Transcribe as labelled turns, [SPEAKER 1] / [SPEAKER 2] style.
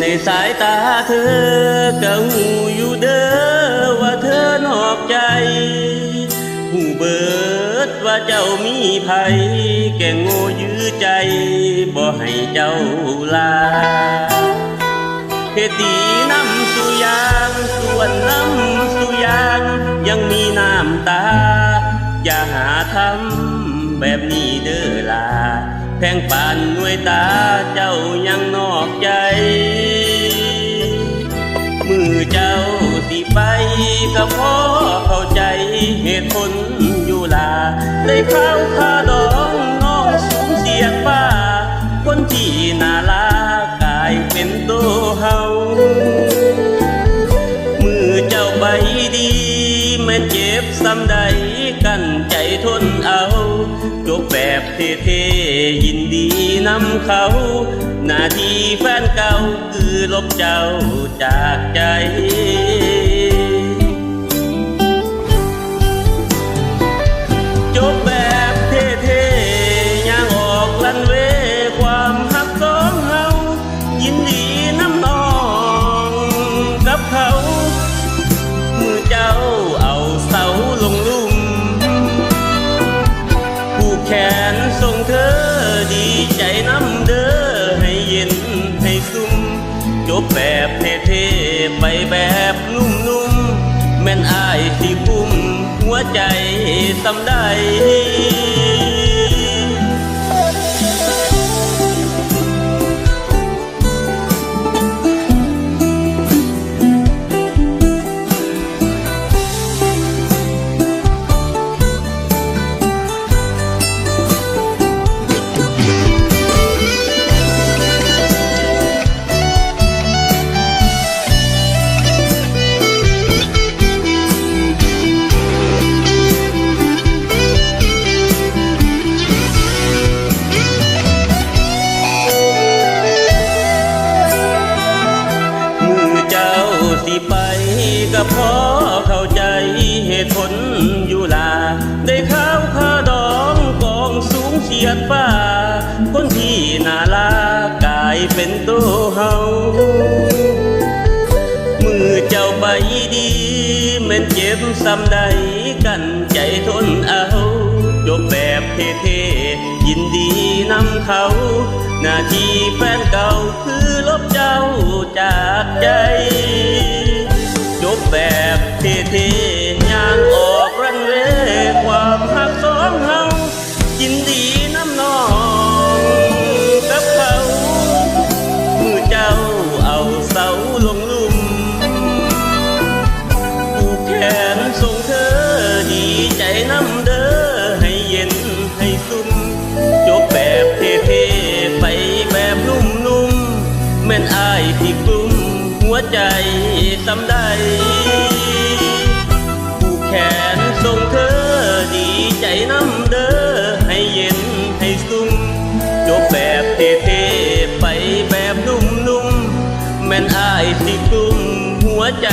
[SPEAKER 1] ในสายตาเธอ ว่าเจ้ามีภัยแก่งโง่ยื้อใจบ่ให้เจ้าลาเฮตีน้ำสุยางส่วนน้ำสุยางยังมีน้ำตา อย่าหาทำแบบนี้เด้อลาแพงปานหน่วยตาเจ้า ลา ได้ข้าวคาดองน้องสูงเสียงฟ้า คนที่น่าลากลายเป็นตัวเฮา มือเจ้าใบดีม่นเจ็บซ้ำใดกันใจทนเอาจบแบบเท่ๆยินดีนำเขา หน้าที่แฟนเก่าคือลบเจ้าจากใจ ใจน้ำเด้อให้เย็นให้ซุ่มจบแบบเท่ๆไปแบบนุ่มๆแม่นอายสิคุ้มหัวใจสำได้ ก็พอเข้าใจเหตุผลอยู่ลา ได้ข้าวข้าดองกองสูงเฉียดฟ้า คนที่น่าลากลายเป็นตัวเฮามือเจ้าใบดีแม่นเจ็บซ้ำใดกันใจทนเอาจบแบบเท่ๆยินดีนำเขา หน้าที่แฟนเก่าคือลบเจ้าจากใจ จบแบบเท่ๆย่างออกรันเวย์ความหักสองเฮายินดีน้ำนองกับเขามือเจ้าเอาเสาลงลุ่มผูกแขนส่งเธอดีใจน้ำเด้อให้เย็นให้ซุ่มจบแบบเท่ๆไปแบบนุ่มๆแม่นอายที่กลุ่ม หัวใจสำได้ผูกแขนทรงเธอดีใจน้ำเด้อให้เย็นให้ซุ่มจบแบบเท่ๆไปแบบนุ่มๆแม่นอายที่กลุ่มหัวใจ